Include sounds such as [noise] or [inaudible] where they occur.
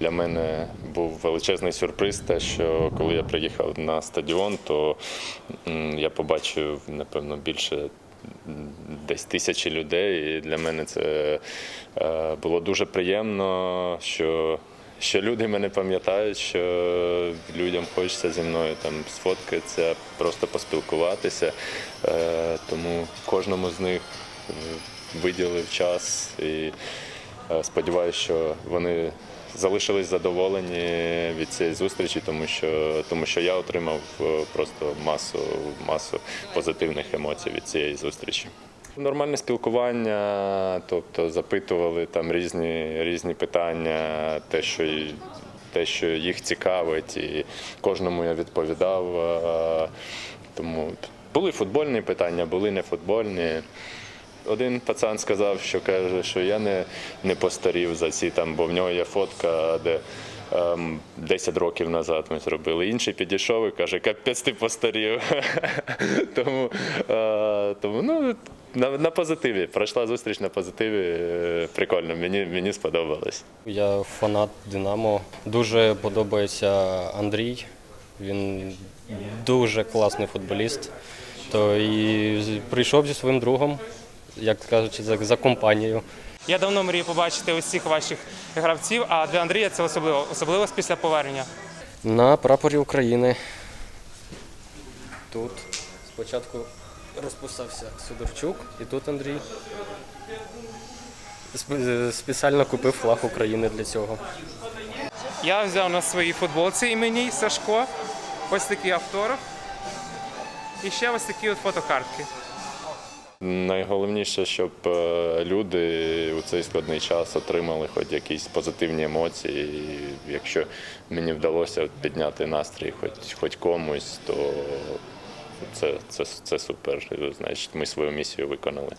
Для мене був величезний сюрприз, те, що коли я приїхав на стадіон, то я побачив, напевно, більше десь тисячі людей. І для мене це е, було дуже приємно, що, що люди мене пам'ятають, що людям хочеться зі мною там сфоткатися, просто поспілкуватися. Е, Тому кожному з них е, виділив час і сподіваюся, що вони залишились задоволені від цієї зустрічі, тому що, тому що я отримав е, просто масу, масу позитивних емоцій від цієї зустрічі. Нормальне спілкування, тобто запитували там різні, різні питання, те, що, те, що їх цікавить, і кожному я відповідав. е, Тому були футбольні питання, були не футбольні. Один пацан сказав, що каже, що я не, не постарів за ці там, бо в нього є фотка, де ем, 10 років назад ми зробили. Інший підійшов і каже, капець ти постарів. [laughs] тому, е, тому ну, на, на позитиві. Пройшла зустріч на позитиві. е, Прикольно, мені, мені сподобалось. Я фанат Динамо. Дуже подобається Андрій. Він дуже класний футболіст. То і прийшов зі своїм другом, як кажучи, за, за компанією. Я давно мрію побачити усіх ваших гравців, а для Андрія це особливо, особливо після повернення. На прапорі України. Тут спочатку розписався Сидорчук, і тут Андрій. Спеціально купив флаг України для цього. Я взяв на своїй футболці імені Сашко, ось такий автограф. І ще ось такі от фотокартки. Найголовніше, щоб е, люди у цей складний час отримали хоч якісь позитивні емоції. І якщо мені вдалося підняти настрій хоч, хоч комусь, то це, це, це супер. Значить, ми свою місію виконали.